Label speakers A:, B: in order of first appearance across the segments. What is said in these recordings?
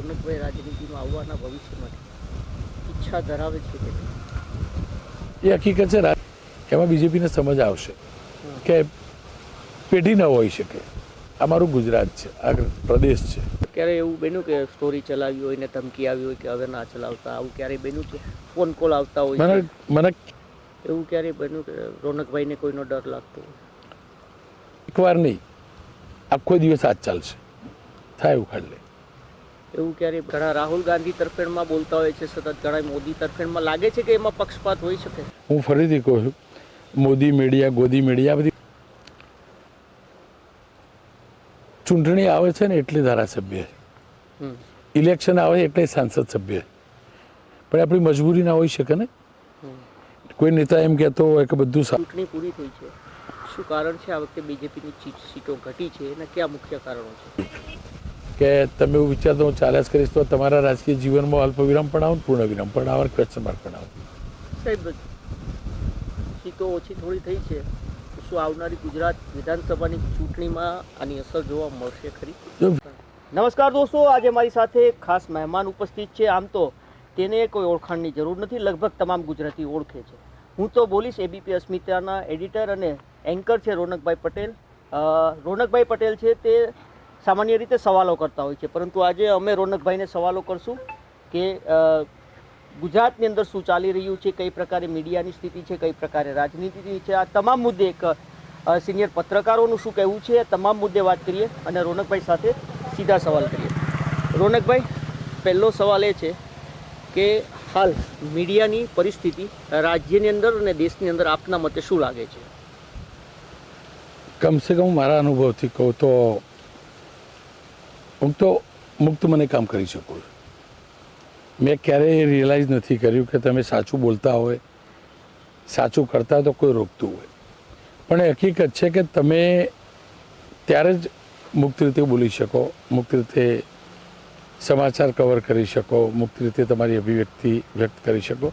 A: રોનકભાઈ રાજનીતિમાં આવવાના ભવિષ્ય માટે ઈચ્છા ધરાવે છે કે
B: એ હકીકત છે એમાં બીજેપીને સમજ આવશે કે પેઢી ન હોઈ શકે. આ મારું ગુજરાત છે આ પ્રદેશ છે.
A: ક્યારે એવું બન્યું કે સ્ટોરી ચલાવી હોય ને ધમકી આવી હોય કે હવે ના ચલાવતા આવું ક્યારેય બન્યું કે ફોન કોલ આવતા હોય
B: મને મને
A: એવું ક્યારેય બન્યું કે રોનકભાઈને કોઈનો ડર લાગતો
B: એકવાર નહીં આખો દિવસ આજ ચાલશે. થાય એવું ખાલી.
A: એવું ક્યારેય ઘણા રાહુલ ગાંધી તરફેણમાં બોલતા હોય છે સતત ઘણા મોદી તરફેણમાં લાગે છે કે એમાં પક્ષપાત હોઈ શકે?
B: હું ફરીથી કહું છું મોદી મીડિયા ગોદી મીડિયા બધી ચૂંટણી આવે છે ને એટલે ધારાસભ્ય ઇલેક્શન આવે એટલે સાંસદ સભ્ય પણ આપણી મજબૂરી ના હોઈ શકે ને? કોઈ નેતા એમ કહેતો હોય કે બધું
A: ચૂંટણી પૂરી થઈ છે. શું કારણ છે આ વખતે બીજેપીની સીટો ઘટી છે? એના કયા મુખ્ય કારણો છે?
B: કે તમે એવું વિચારતો હું ચાલ્યા કરીશ તો તમારા રાજકીય જીવનમાં અલ્પ વિરામ પણ આવો પૂર્ણ વિરામ પણ આવો ક્વેશ્ચન માર્ક પણ આવો
A: સાહેબ સીટો ઓછી થોડી થઈ છે. શું આવનારી ગુજરાત વિધાનસભાની ચૂંટણીમાં આની અસર જોવા મળશે ખરી? નમસ્કાર દોસ્તો આજે મારી સાથે ખાસ મહેમાન ઉપસ્થિત છે. આમ તો તેને કોઈ ઓળખાણની જરૂર નથી લગભગ તમામ ગુજરાતી ઓળખે છે. હું તો બોલીશ એબીપી અસ્મિતાના એડિટર અને એન્કર છે રોનકભાઈ પટેલ. રોનકભાઈ પટેલ છે તે સામાન્ય રીતે સવાલો કરતા હોય છે. પરંતુ આજે અમે રોનકભાઈને સવાલો કરશું કે ગુજરાતની અંદર શું ચાલી રહ્યું છે, કઈ પ્રકારે મીડિયાની સ્થિતિ છે, કઈ પ્રકારે રાજનીતિની છે. આ તમામ મુદ્દે એક સિનિયર પત્રકારોનું શું કહેવું છે તમામ મુદ્દે વાત કરીએ અને રોનકભાઈ સાથે સીધા સવાલ કરીએ. રોનકભાઈ, પહેલો સવાલ એ છે કે, હાલ મીડિયાની પરિસ્થિતિ રાજ્યની અંદર અને દેશની અંદર આપના મતે શું લાગે છે?
B: કમસે કમ મારા અનુભવથી કહું તો હું તો મુક્ત મને કામ કરી શકું છું. મેં ક્યારેય રિયલાઇઝ નથી કર્યું કે તમે સાચું બોલતા હોય, સાચું કરતા તો કોઈ રોકતું હોય. પણ હકીકત છે કે તમે ત્યારે જ મુક્ત રીતે બોલી શકો, મુક્ત રીતે સમાચાર કવર કરી શકો, મુક્ત રીતે તમારી અભિવ્યક્તિ વ્યક્ત કરી શકો.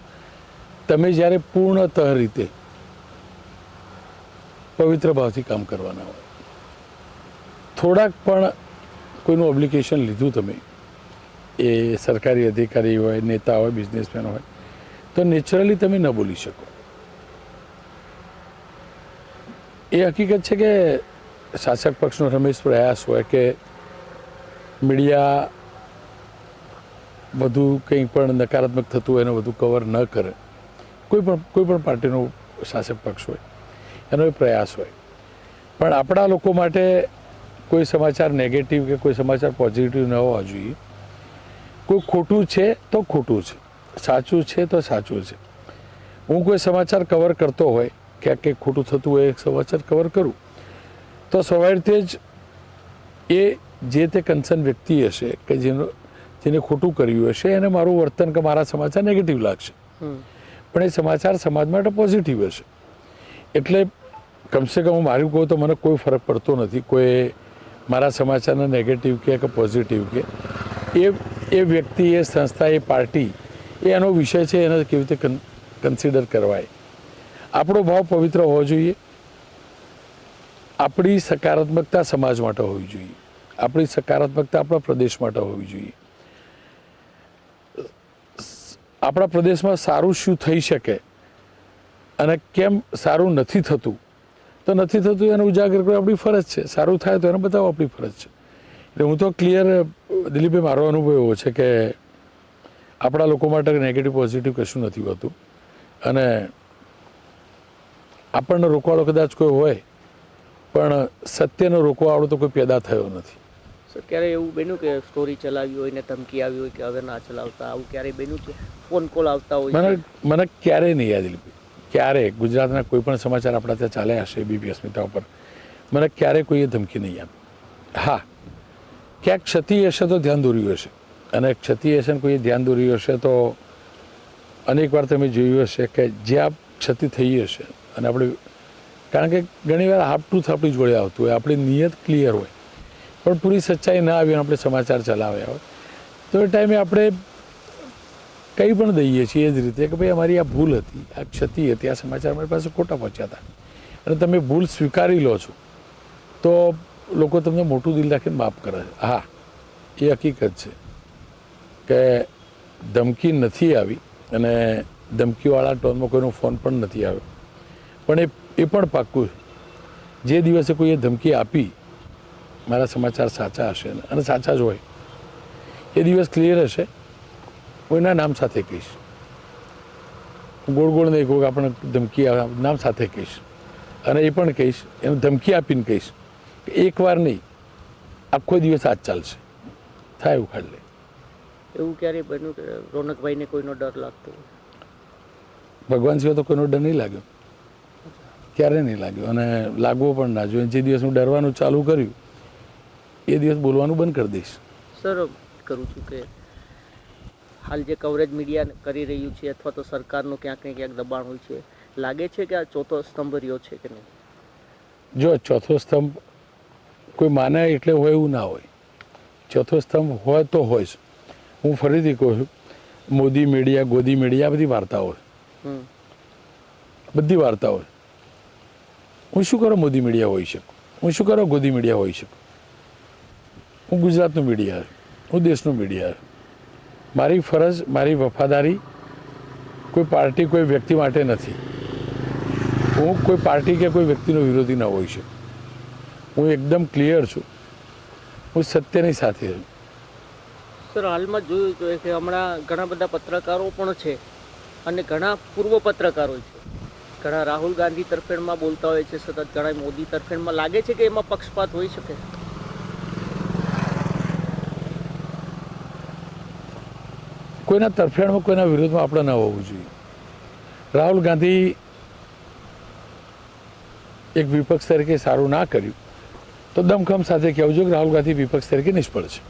B: તમે જ્યારે પૂર્ણતઃ રીતે પવિત્ર ભાવથી કામ કરવાના હોય. થોડાક પણ કોઈનું ઓબ્લિકેશન લીધું તમે? એ સરકારી અધિકારી હોય, નેતા હોય બિઝનેસમેન હોય, તો નેચરલી તમે ન બોલી શકો. એ હકીકત છે કે શાસક પક્ષનો રમેશ પ્રયાસ હોય કે મીડિયા વધુ કંઈ પણ નકારાત્મક થતું હોય, એને વધુ કવર ન કરે. કોઈ પણ કોઈ પણ પાર્ટીનો શાસક પક્ષ હોય, એનો એ પ્રયાસ હોય. પણ આપણા લોકો માટે કોઈ સમાચાર નેગેટિવ કે કોઈ સમાચાર પોઝિટિવ ન હોવા જોઈએ. કોઈ ખોટું છે તો ખોટું છે. સાચું છે તો સાચું છે. હું કોઈ સમાચાર કવર કરતો હોય ક્યાંક કંઈક ખોટું થતું હોય એક સમાચાર કવર કરું તો સ્વાભાવિક જ એ જે તે કન્સર્ન વ્યક્તિ હશે કે જેનો જેને ખોટું કર્યું હશે એને મારું વર્તન કે મારા સમાચાર નેગેટિવ લાગશે. પણ એ સમાચાર સમાજ માટે પોઝિટિવ હશે. એટલે કમસે કમ હું મારું કહું તો મને કોઈ ફરક પડતો નથી. કોઈ મારા સમાચારને નેગેટિવ કે કે પોઝિટિવ કે, એ એ વ્યક્તિ, એ સંસ્થા, એ પાર્ટી, એ એનો વિષય છે, એને કેવી રીતે કન્સિડર કરવાય. આપણો ભાવ પવિત્ર હોવો જોઈએ. આપણી સકારાત્મકતા સમાજ માટે હોવી જોઈએ. આપણી સકારાત્મકતા આપણા પ્રદેશ માટે હોવી જોઈએ. આપણા પ્રદેશમાં સારું શું થઈ શકે અને કેમ સારું નથી થતું તો નથી થતું એને ઉજાગર કરવું આપણી ફરજ છે. સારું થાય તો એને બતાવવું આપણી ફરજ છે. એટલે હું તો ક્લિયર દિલીપભાઈ મારો અનુભવ એવો છે કે આપણા લોકો માટે નેગેટિવ પોઝિટિવ કશું નથી હોતું. અને આપણને રોકવાળો કદાચ કોઈ હોય પણ સત્યનો રોકવાળો તો કોઈ પેદા થયો નથી.
A: સર ક્યારે એવું બન્યું કે સ્ટોરી ચલાવી હોય ને ધમકી આવી હોય કે હવે ના ચલાવતા? આવું ક્યારેય બન્યું છે ફોન કોલ આવતા હોય
B: મને મને ક્યારેય નહીં યાદ દિલીપભાઈ ક્યારે ગુજરાતના કોઈ પણ સમાચાર આપણા ત્યાં ચાલ્યા હશે બીબી અસ્મિતા ઉપર? મને ક્યારે કોઈએ ધમકી નહીં આપી. હા, ક્યાંક ક્ષતિ હશે તો ધ્યાન દોર્યું હશે. અને ક્ષતિ હશે ને કોઈએ ધ્યાન દોર્યું હશે તો અનેક વાર તમે જોયું હશે કે જ્યાં ક્ષતિ થઈ હશે અને આપણે, કારણ કે ઘણીવાર હાફ ટ્રુથ આપણી જોડે આવતું હોય, આપણી નિયત ક્લિયર હોય, પણ પૂરી સચ્ચાઈ ના આવી આપણે સમાચાર ચલાવ્યા હોય. તો એ ટાઈમે આપણે કંઈ પણ દઈએ છીએ એ જ રીતે કે ભાઈ અમારી આ ભૂલ હતી, આ ક્ષતિ હતી, આ સમાચાર અમારી પાસે ખોટા પહોંચ્યા હતા. અને તમે ભૂલ સ્વીકારી લો છો, તો લોકો તમને મોટું દિલ રાખીને માફ કરે છે. હા, એ હકીકત છે કે ધમકી નથી આવી અને ધમકીવાળા ટોનમાં કોઈનો ફોન પણ નથી આવ્યો. પણ એ એ પણ પાક્કું જે દિવસે કોઈએ ધમકી આપી, મારા સમાચાર સાચા હશે અને સાચા જ હોય. એ દિવસ ક્લિયર હશે. કોઈના નામ સાથે કહીશ. ગોળ ગોળ નહીં કહું કે આપણે ધમકી નામ સાથે કહીશ. અને એ પણ કહીશ એને ધમકી આપીને કહીશ કે એકવાર નહીં આખો દિવસ આ ચાલશે. થાય એવું લે
A: એવું ક્યારેય બન્યું કે રોનકભાઈને કોઈનો ડર લાગતો
B: ભગવાન સિવાય તો કોઈનો ડર નહીં લાગ્યો. ક્યારે નહીં લાગ્યો? અને લાગવો પણ ના જોઈએ. જે દિવસ હું ડરવાનું ચાલુ કર્યું એ દિવસ બોલવાનું બંધ કરી દઈશ.
A: સર કરું છું કે હાલ જે કવરેજ મીડિયા કરી રહ્યું છે અથવા તો સરકારનું ક્યાંક ને ક્યાંક દબાણ હોય છે લાગે છે કે આ ચોથો સ્તંભ રહ્યો છે કે નહીં?
B: જો ચોથો સ્તંભ કોઈ માને એટલે હોય એવું ના હોય. ચોથો સ્તંભ હોય તો હોય હું ફરીથી કહું છું મોદી મીડિયા ગોદી મીડિયા બધી વાર્તાઓ બધી વાર્તાઓ હું શું કરો મોદી મીડિયા હોઈ શકું? હું શું કરો ગોદી મીડિયા હોઈ શકું? હું ગુજરાતનું મીડિયા હું દેશનું મીડિયા છું. મારી ફરજ, મારી વફાદારી કોઈ પાર્ટી, કોઈ વ્યક્તિ માટે નથી. હું કોઈ પાર્ટી કે કોઈ વ્યક્તિનો વિરોધી ન હોઈ શકું. હું એકદમ ક્લિયર છું. હું સત્યની સાથે છું.
A: સર, હાલમાં જોયું જોઈએ કે હમણાં ઘણા બધા પત્રકારો પણ છે અને ઘણા પૂર્વ પત્રકારો છે. ઘણા રાહુલ ગાંધી તરફેણમાં બોલતા હોય છે, સતત ઘણા મોદી તરફેણમાં. લાગે છે કે એમાં પક્ષપાત હોઈ શકે?
B: કોઈના તરફેણમાં, કોઈના વિરોધમાં આપણે ન હોવું જોઈએ. રાહુલ ગાંધી એક વિપક્ષ તરીકે સારું ના કર્યું. તો દમખમ સાથે કહેવું જોઈએ કે રાહુલ ગાંધી વિપક્ષ તરીકે નિષ્ફળ છે.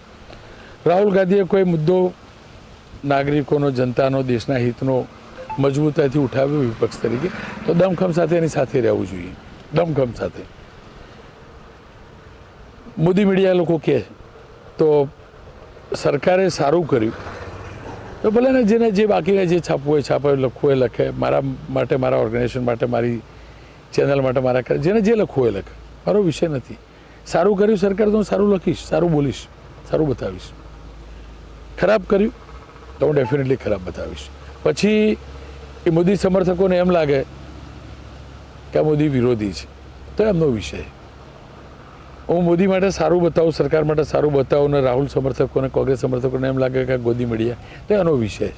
B: રાહુલ ગાંધીએ કોઈ મુદ્દો નાગરિકોનો, જનતાનો, દેશના હિતનો મજબૂતાઈથી ઉઠાવ્યો વિપક્ષ તરીકે, તો દમખમ સાથે એની સાથે રહેવું જોઈએ. દમખમ સાથે. મોદી મીડિયા લોકો કહે, તો સરકારે સારું કર્યું. તો ભલે જેને જે બાકી જે છાપવું હોય, છાપે, લખવું હોય, લખે. મારા માટે, મારા ઓર્ગેનાઇઝેશન માટે, મારી ચેનલ માટે, મારા કરે. જેને જે લખવું હોય, લખે. મારો વિષય નથી. સારું કર્યું સરકાર તો હું સારું લખીશ, સારું બોલીશ, સારું બતાવીશ. ખરાબ કર્યું તો હું ડેફિનેટલી ખરાબ બતાવીશ. પછી એ મોદી સમર્થકોને એમ લાગે કે આ મોદી વિરોધી છે. તો એમનો વિષય. હું મોદી માટે સારું બતાવું સરકાર માટે સારું બતાવું ને રાહુલ સમર્થકોને કોંગ્રેસ સમર્થકોને એમ લાગે કે ગોદી મીડિયા તો એનો વિષય છે.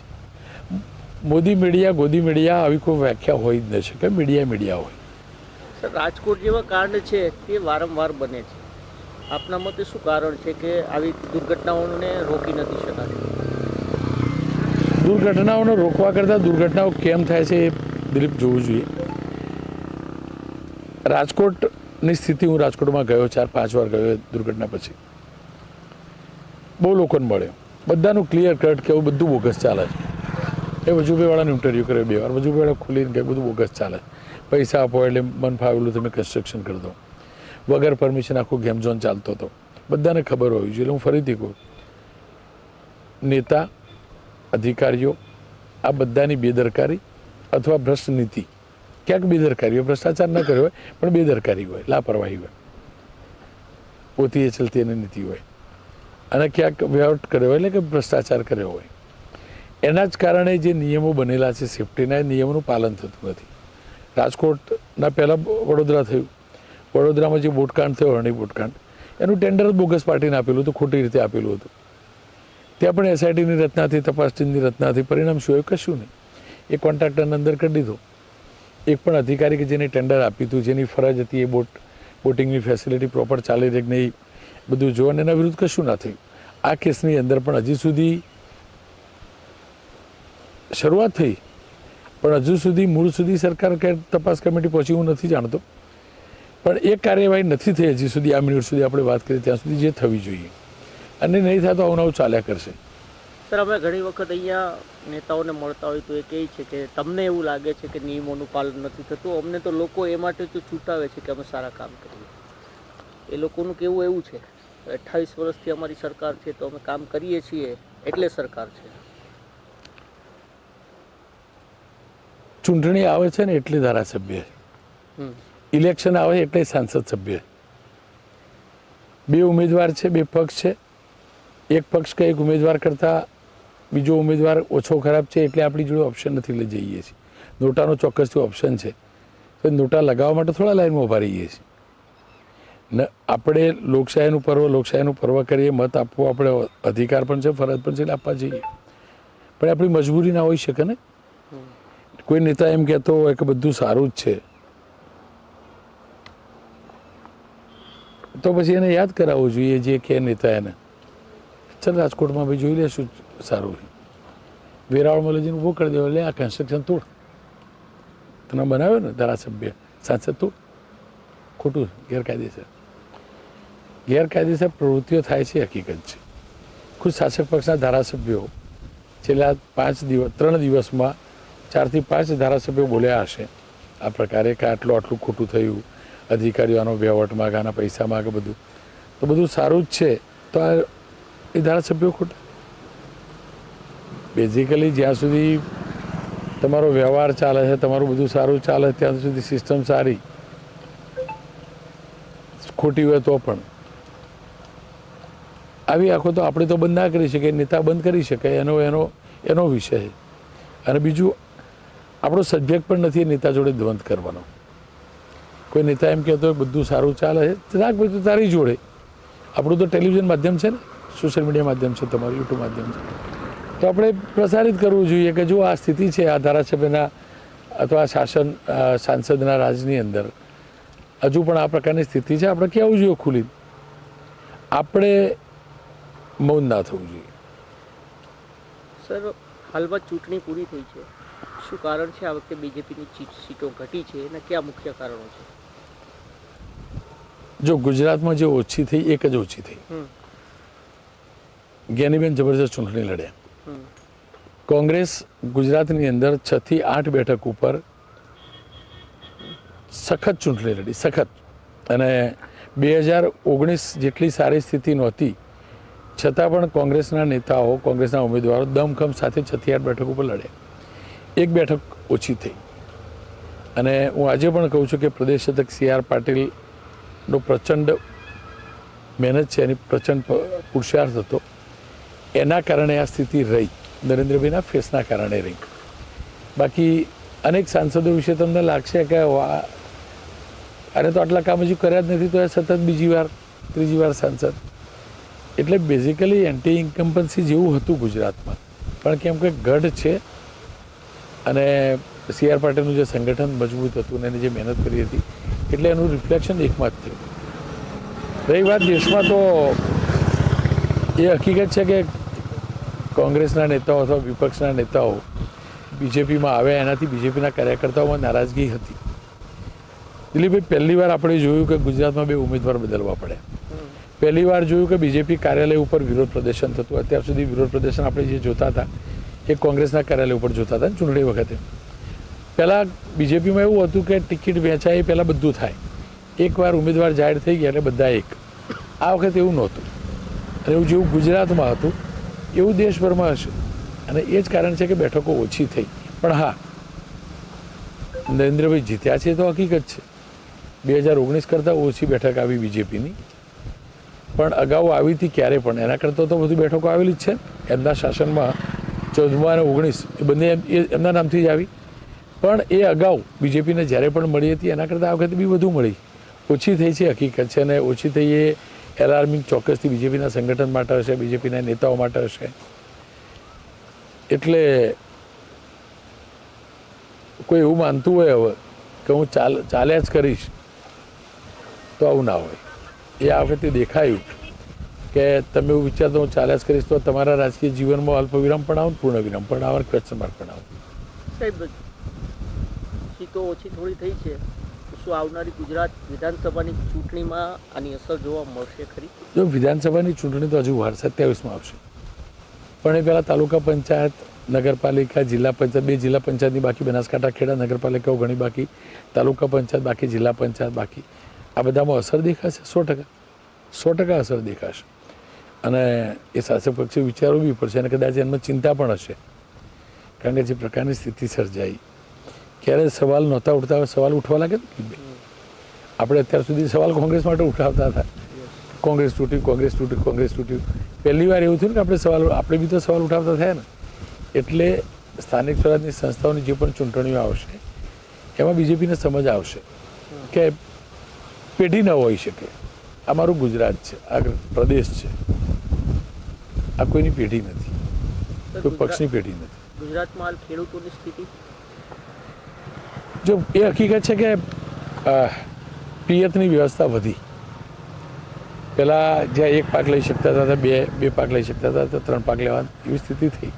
B: મોદી મીડિયા ગોદી મીડિયા આવી કોઈ વ્યાખ્યા હોય જ ન શકે મીડિયા મીડિયા હોય.
A: સર રાજકોટ જેવા કાંડ છે તે વારંવાર બને છે. આપના મતે શું કારણ છે કે આવી દુર્ઘટનાઓને રોકી નથી શકાતી?
B: દુર્ઘટનાઓને રોકવા કરતાં દુર્ઘટનાઓ કેમ થાય છે એ દિલીપ જોવું જોઈએ. રાજકોટની સ્થિતિ હું રાજકોટમાં ગયો, ચાર, પાંચ વાર ગયો દુર્ઘટના પછી. બહુ લોકોને મળ્યો. બધાનું ક્લિયર કટ કે એવું બધું બોગસ ચાલે છે. એ વજુભાઈવાળાને ઇન્ટરવ્યૂ કર્યો બે વાર. વજુભાઈવાળા ખુલીને કે બધું બોગસ ચાલે પૈસા આપો એટલે મન ફાવેલું તમે કન્સ્ટ્રક્શન કરી દો. વગર પરમિશન આખું ગેમ ઝોન ચાલતો હતો. બધાને ખબર હોવી જોઈએ. એટલે હું ફરીથી કહું, નેતા, અધિકારીઓ, આ બધાની બેદરકારી અથવા ભ્રષ્ટ નીતિ ક્યાંક બેદરકારી હોય, ભ્રષ્ટાચાર ન કર્યો હોય, પણ બેદરકારી હોય, લાપરવાહી હોય. પોતી એ ચલતી એની નીતિ હોય. અને ક્યાંક વ્યવહાર કર્યો હોય, એટલે કે ભ્રષ્ટાચાર કર્યો હોય. એના જ કારણે જે નિયમો બનેલા છે, સેફટીના એ નિયમોનું પાલન થતું નથી. રાજકોટના પહેલાં વડોદરા થયું. વડોદરામાં જે બોટકાંડ થયો, હરણી બોટકાંડ, એનું ટેન્ડર બોગસ પાર્ટીને આપેલું હતું, ખોટી રીતે આપેલું હતું. ત્યાં પણ એસઆઈટીની રચનાથી, તપાસ ટીમની રચનાથી પરિણામ શું એવું કશું નહીં. એ કોન્ટ્રાક્ટરને અંદર કરી દીધો. એક પણ અધિકારી કે જેને ટેન્ડર આપ્યું હતું, જેની ફરજ હતી એ બોટ, બોટિંગની ફેસિલિટી પ્રોપર ચાલી રહી કે નહીં, બધું જોવાનું એના વિરુદ્ધ કશું ના થયું. આ કેસની અંદર પણ હજી સુધી શરૂઆત થઈ. પણ હજુ સુધી, મૂળ સુધી સરકાર કે તપાસ કમિટી પહોંચી હું નથી જાણતો. પણ એ કાર્યવાહી નથી થઈ હજી સુધી, આ મિનિટ સુધી આપણે વાત કરીએ ત્યાં સુધી જે થવી જોઈએ. અને નહીં થાય તો આવું ચાલ્યા કરશે.
A: સર અમે ઘણી વખત અહીંયા નેતાઓને મળતા હોય તો એ કહે છે કે તમને એવું લાગે છે કે નિયમોનું પાલન નથી થતું. અમને તો લોકો એ માટે તો ચૂંટાવે છે કે અમે સારા કામ કરીએ. એ લોકોનું કેવું એવું છે? અઠ્ઠાવીસ વર્ષથી અમારી સરકાર છે તો અમે કામ કરીએ છીએ એટલે સરકાર છે.
B: ચૂંટણી આવે છે ને એટલે ધારાસભ્ય. ઇલેક્શન આવે એટલે સાંસદ સભ્ય. બે ઉમેદવાર છે બે પક્ષ છે. એક પક્ષ કે એક ઉમેદવાર કરતાં બીજો ઉમેદવાર ઓછો ખરાબ છે એટલે આપણી જોડે ઓપ્શન નથી લઈ જઈએ છીએ. નોટાનો ચોક્કસથી ઓપ્શન છે. તો નોટા લગાવવા માટે થોડા લાઈનમાં ઊભા રહીએ છીએ. ને આપણે લોકશાહીનું પર્વ લોકશાહીનું પર્વ કરીએ, મત આપવો આપણે અધિકાર પણ છે, ફરજ પણ છે એટલે આપવા જઈએ. પણ આપણી મજબૂરી ના હોઈ શકે ને? કોઈ નેતા એમ કહેતો હોય કે બધું સારું જ છે. તો પછી એને યાદ કરાવવું જોઈએ જે કે નેતા એને. ચાલ રાજકોટમાં ભાઈ જોઈ લેશું. સારું વેરાવળમાં લઈ જઈને કરી દેવો લે આ કન્સ્ટ્રક્શન તોડ. તને બનાવ્યો ને ધારાસભ્ય, સાંસદ તોડ. ખોટું ગેરકાયદેસર. ગેરકાયદેસર પ્રવૃત્તિઓ થાય છે, હકીકત છે. ખુદ શાસક પક્ષના ધારાસભ્યો છેલ્લા પાંચ દિવસ, ત્રણ દિવસમાં ચારથી પાંચ ધારાસભ્યો બોલ્યા હશે. આ પ્રકારે કે આટલું આટલું ખોટું થયું અધિકારીઓ આનો વહીવટ માગે આના પૈસા માગે બધું. તો બધું સારું જ છે. તો આ એ ધારાસભ્યો ખોટા? બેઝિકલી જ્યાં સુધી તમારો વ્યવહાર ચાલે છે, તમારું બધું સારું ચાલે, ત્યાં સુધી સિસ્ટમ સારી. ખોટી હોય તો પણ. આવી આંખો તો આપણે તો બંધ ના કરી શકીએ, નેતા બંધ કરી શકાય, એનો એનો એનો વિષય છે. અને બીજું, આપણો સબ્જેક્ટ પણ નથી નેતા જોડે દ્વંદ કરવાનો. કોઈ નેતા એમ કહેતો હોય, બધું સારું ચાલે છે. રાખ ભાઈ તું તારી જોડે. આપણું તો ટેલિવિઝન માધ્યમ છે ને? સોશિયલ મીડિયા માધ્યમ છે, તમારું યુટ્યુબ માધ્યમ છે. તો આપણે પ્રસારિત કરવું જોઈએ કે જો આ સ્થિતિ છે આ ધારાસભ્યના અથવા શાસન સાંસદના રાજની અંદર હજુ પણ આ પ્રકારની સ્થિતિ છે આપણે કહેવું જોઈએ ખુલી આપણે મૌન ના થવું જોઈએ.
A: સર હાલમાં ચૂંટણી પૂરી થઈ છે. શું કારણ છે આ વખતે બીજેપીની સીટો ઘટી છે એના કયા મુખ્ય કારણો છે?
B: જો ગુજરાતમાં જે ઓછી થઈ એક જ ઓછી થઈ. જ્ઞાનીબેન જબરજસ્ત ચૂંટણી લડ્યા. કોંગ્રેસ ગુજરાતની અંદર છ થી આઠ બેઠક ઉપર સખત ચૂંટણી લડી, સખત. અને બે હજાર ઓગણીસ જેટલી સારી સ્થિતિ નહોતી, છતાં પણ કોંગ્રેસના નેતાઓ, કોંગ્રેસના ઉમેદવારો દમખમ સાથે છ થી આઠ બેઠક ઉપર લડ્યા. એક બેઠક ઓછી થઈ. અને હું આજે પણ કહું છું કે પ્રદેશ અધ્યક્ષ સી આર પાટીલનો પ્રચંડ મહેનત છે, એની પ્રચંડ પુરુષાર્થ હતો. એના કારણે આ સ્થિતિ રહી. નરેન્દ્રભાઈના ફેસના કારણે રહી. બાકી અનેક સાંસદો વિશે તમને લાગશે કે આને તો આટલા કામ હજુ કર્યા જ નથી, તો એ સતત બીજી વાર, ત્રીજી વાર સાંસદ. એટલે બેઝિકલી એન્ટી ઇન્કમ્પન્સી જેવું હતું ગુજરાતમાં. પણ કેમ કે ગઢ છે અને સી આર પાટીલનું જે સંગઠન મજબૂત હતું અને એની જે મહેનત કરી હતી, એટલે એનું રિફ્લેક્શન એકમાં જ થયું રહી વાત દેશમાં તો એ હકીકત છે કે કોંગ્રેસના નેતાઓ અથવા વિપક્ષના નેતાઓ બીજેપીમાં આવ્યા એનાથી બીજેપીના કાર્યકર્તાઓમાં નારાજગી હતી. દિલીપભાઈ, પહેલી વાર આપણે જોયું કે ગુજરાતમાં બે ઉમેદવાર બદલવા પડ્યા પહેલી વાર જોયું કે બીજેપી કાર્યાલય ઉપર વિરોધ પ્રદર્શન થતું. અત્યાર સુધી વિરોધ પ્રદર્શન આપણે જે જોતા હતા, એ કોંગ્રેસના કાર્યાલય ઉપર જોતા હતા, ચૂંટણી વખતે. પહેલાં બીજેપીમાં એવું હતું કે ટિકિટ વેચાય એ પહેલાં બધું થાય. એકવાર ઉમેદવાર જાહેર થઈ ગયા એટલે બધા એક. આ વખતે એવું નહોતું. અને એવું જેવું ગુજરાતમાં હતું એવું દેશભરમાં હશે અને એ જ કારણ છે કે બેઠકો ઓછી થઈ. પણ હા, નરેન્દ્રભાઈ જીત્યા છે તો હકીકત છે. બે હજાર ઓગણીસ કરતાં ઓછી બેઠક આવી બીજેપીની. પણ અગાઉ આવી હતી ક્યારે પણ. એના કરતાં તો બધી બેઠકો આવેલી જ છે. એમના શાસનમાં ચૌદમા અને ઓગણીસ એ બંને એમ- એ એમના નામથી જ આવી. પણ એ અગાઉ બીજેપીને જ્યારે પણ મળી હતી, એના કરતાં આ વખતે બી વધુ મળી. ઓછી થઈ છે હકીકત છે અને ઓછી થઈ એ એલાર્મિંગ ચોક્કસથી બીજેપીના સંગઠન માટે હશે, બીજેપીના નેતાઓ માટે હશે. એટલે કોઈ એવું માનતું હોય હવે કે હું ચાલ, ચાલ્યા જ કરીશ, તો આવું ના હોય. એ આ વખતે દેખાયું કે તમે એવું વિચારતો હું ચાલ્યા જ કરીશ, તો તમારા રાજકીય જીવનમાં અલ્પ વિરામ પણ આવું પૂર્ણ વિરામ પણ આવે ક્વેશ્ચન માર્ક પણ આવું
A: સાહેબ ઓછી થોડી થઈ છે. શું આવનારી ગુજરાત વિધાનસભાની ચૂંટણીમાં આની અસર જોવા મળશે ખરી?
B: જો વિધાનસભાની ચૂંટણી તો હજુ વાર સત્યાવીસમાં આવશે. પણ એ પહેલાં તાલુકા પંચાયત, નગરપાલિકા, જિલ્લા પંચાયત, બે જિલ્લા પંચાયતની બાકી, બનાસકાંઠા, ખેડા, નગરપાલિકાઓ ઘણી બાકી, તાલુકા પંચાયત બાકી, જિલ્લા પંચાયત બાકી. આ બધામાં અસર દેખાશે, સો ટકા. સો ટકા અસર દેખાશે. અને એ શાસક પક્ષે વિચારવું બી પડશે અને કદાચ એમાં ચિંતા પણ હશે. કારણ કે જે પ્રકારની સ્થિતિ સર્જાઈ ક્યારે સવાલ નહોતા ઉઠતા સવાલ ઉઠવા લાગે ને? આપણે અત્યાર સુધી સવાલ કોંગ્રેસ માટે ઉઠાવતા હતા. કોંગ્રેસ તૂટી કોંગ્રેસ તૂટ્યું કોંગ્રેસ તૂટ્યું. પહેલી વાર એવું થયું કે આપણે સવાલ, આપણે બી તો સવાલ ઉઠાવતા થયા ને. એટલે સ્થાનિક સ્વરાજની સંસ્થાઓની જે પણ ચૂંટણીઓ આવશે, એમાં બીજેપીને સમજ આવશે કે પેઢી ન હોઈ શકે. આ મારું ગુજરાત છે, આ પ્રદેશ છે. આ કોઈની પેઢી નથી. કોઈ પક્ષની પેઢી નથી.
A: ગુજરાતમાં ખેડૂતોની સ્થિતિ?
B: જો એ હકીકત છે કે પિયતની વ્યવસ્થા વધી. પહેલાં જ્યાં એક પાક લઈ શકતા હતા બે બે પાક લઈ શકતા હતા, તો ત્રણ પાક લેવા એવી સ્થિતિ થઈ.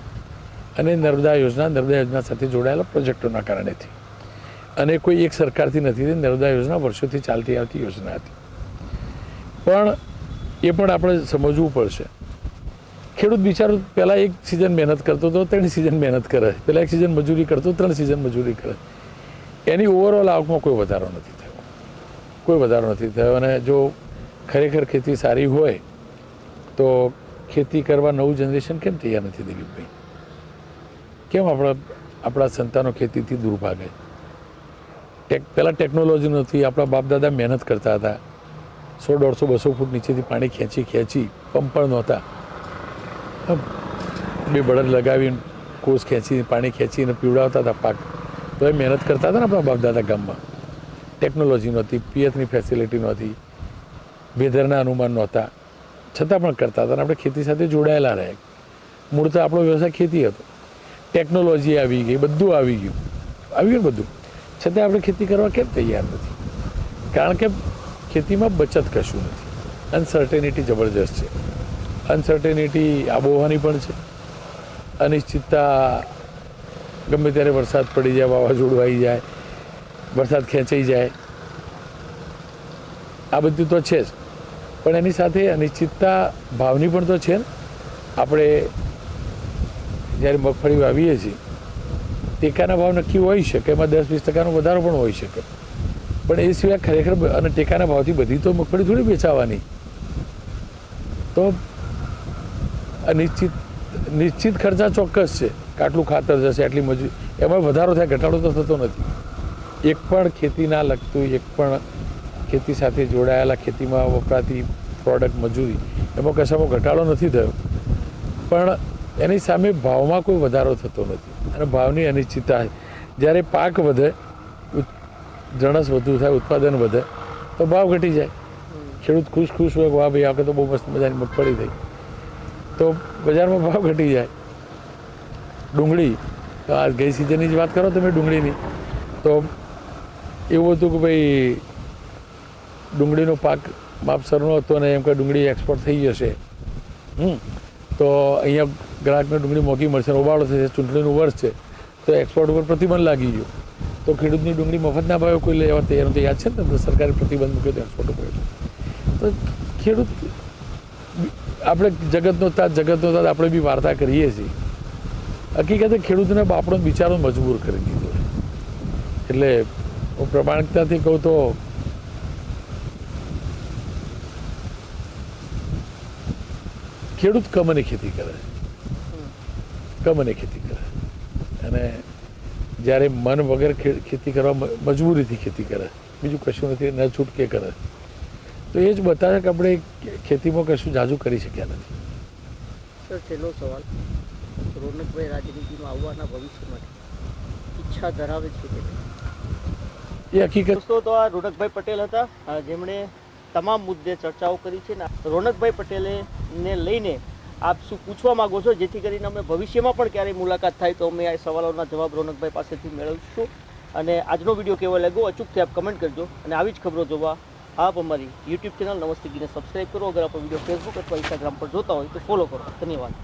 B: અને નર્મદા યોજના નર્મદા યોજના સાથે જોડાયેલા પ્રોજેક્ટોના કારણેથી અને કોઈ એક સરકારથી નથી થઈ, નર્મદા યોજના વર્ષોથી ચાલતી આવતી યોજના હતી. પણ એ પણ આપણે સમજવું પડશે. ખેડૂત બિચારો પહેલાં એક સિઝન મહેનત કરતો હતો ત્રણ સિઝન મહેનત કરે. પહેલાં એક સિઝન મજૂરી કરતો, ત્રણ સિઝન મજૂરી કરે. એની ઓવરઓલ આવકમાં કોઈ વધારો નથી થયો. કોઈ વધારો નથી થયો અને જો ખરેખર ખેતી સારી હોય, તો ખેતી કરવા નવું જનરેશન કેમ તૈયાર નથી દિલીપભાઈ? કેમ આપણા આપણા સંતાનો ખેતીથી દૂર ભાગે ટેક, પહેલાં ટેકનોલોજી નથી, આપણા બાપદાદા મહેનત કરતા હતા. સો, દોઢસો, બસો ફૂટ નીચેથી પાણી ખેંચી ખેંચી, પંપ પણ નહોતા. બે બળદ લગાવીને કોસ ખેંચીને, પાણી ખેંચીને પીવડાવતા હતા પાક. તો એ મહેનત કરતા હતા ને આપણા બાપદાદા ગામમાં. ટેકનોલોજી નહોતી, પિયતની ફેસિલિટી નહોતી વેધરના અનુમાન નહોતા. છતાં પણ કરતા હતા અને આપણે ખેતી સાથે જોડાયેલા રહે. મૂળ તો આપણો વ્યવસાય ખેતી હતો. ટેકનોલોજી આવી ગઈ, બધું આવી ગયું. આવી ગયું બધું. છતાં આપણે ખેતી કરવા કેમ તૈયાર નથી? કારણ કે ખેતીમાં બચત કશું નથી. અનસર્ટેનિટી જબરજસ્ત છે. અનસર્ટેનિટી આબોહવાની પણ છે. અનિશ્ચિતતા ગમે ત્યારે વરસાદ પડી જાય, વાવાઝોડું આવી જાય, વરસાદ ખેંચાઈ જાય. આ બધું તો છે જ. પણ એની સાથે અનિશ્ચિતતા ભાવની પણ તો છે ને. આપણે જ્યારે મગફળી વાવીએ છીએ, ટેકાના ભાવ નક્કી હોઈ શકે, એમાં દસ વીસ ટકાનો વધારો પણ હોઈ શકે. પણ એ સિવાય ખરેખર અને ટેકાના ભાવથી બધી તો મગફળી થોડી વેચાવાની. તો અનિશ્ચિત નિશ્ચિત નિશ્ચિત ખર્ચા ચોક્કસ છે. કે આટલું ખાતર જશે, આટલી મજૂરી? એમાં વધારો થાય, ઘટાડો તો થતો નથી. એક પણ ખેતીના લગતું, એક પણ ખેતી સાથે જોડાયેલા ખેતીમાં વપરાતી પ્રોડક્ટ મજૂરી, એમાં કશામાં ઘટાડો નથી થયો. પણ એની સામે ભાવમાં કોઈ વધારો થતો નથી અને ભાવની અનિશ્ચિતતા જ્યારે પાક વધે જણસ વધુ થાય, ઉત્પાદન વધે, તો ભાવ ઘટી જાય. ખેડૂત ખુશ ખુશ હોય વાહ ભાઈ, આ તો બહુ મસ્ત મજાની મગફળી થઈ. તો બજારમાં ભાવ ઘટી જાય. ડુંગળી. તો આ ગઈ સિઝનની જ વાત કરો તમે ડુંગળીની. તો એવું હતું કે ભાઈ, ડુંગળીનો પાક માપસરનો હતો ને એમ કે ડુંગળી એક્સપોર્ટ થઈ જશે. હમ. તો અહીંયા ગ્રાહકને ડુંગળી મોંઘી મળશે ઉબાળો થશે, ચૂંટણીનું વર્ષ છે. તો એક્સપોર્ટ ઉપર પ્રતિબંધ લાગી ગયો. તો ખેડૂતની ડુંગળી મફતના ભાવે કોઈ લેવા તૈયાર તો યાદ છે ને સરકારે પ્રતિબંધ મૂક્યો તો એક્સપોર્ટ ઉપર. તો ખેડૂત, આપણે જગતનો તાત જગતનો તાત, આપણે બી વાર્તા કરીએ છીએ. હકીકતે ખેડૂતને બાપડો બિચારો મજબૂર કરી દીધો. એટલે હું પ્રમાણિકતાથી કહું તો ખેડૂત કમની ખેતી કરે. કમની ખેતી કરે. અને જ્યારે મન વગર ખેતી કરવા મજબૂરીથી ખેતી કરે. બીજું કશું નથી, ન છૂટકે કરે. તો એ જ બતાવે કે આપણે ખેતીમાં કશું જાજુ કરી શક્યા નથી.
A: સર, છેલ્લો સવાલ. રોનકભાઈ રાજનીતિમાં આવવાના ભવિષ્ય માટે ઈચ્છા ધરાવે છે કે
B: એ હકીકત
A: દોસ્તો તો આ રોનકભાઈ પટેલ હતા. જેમણે તમામ મુદ્દે ચર્ચાઓ કરી છે ને રોનકભાઈ પટેલે ને લઈને આપ શું પૂછવા માંગો છો? જેથી કરીને અમે ભવિષ્યમાં પણ ક્યારેય મુલાકાત થાય તો અમે આ સવાલોના જવાબ રોનકભાઈ પાસેથી મેળવીશું. અને આજનો વીડિયો કેવો લાગ્યો? અચૂકથી આપ કમેન્ટ કરજો. અને આવી જ ખબરો જોવા આપ અમારી યુટ્યુબ ચેનલ નમસ્તે ગીને સબસ્ક્રાઈબ કરો. અગર આપણો વીડિયો ફેસબુક અથવા ઇન્સ્ટાગ્રામ પર જોતા હોય તો ફોલો કરો. ધન્યવાદ.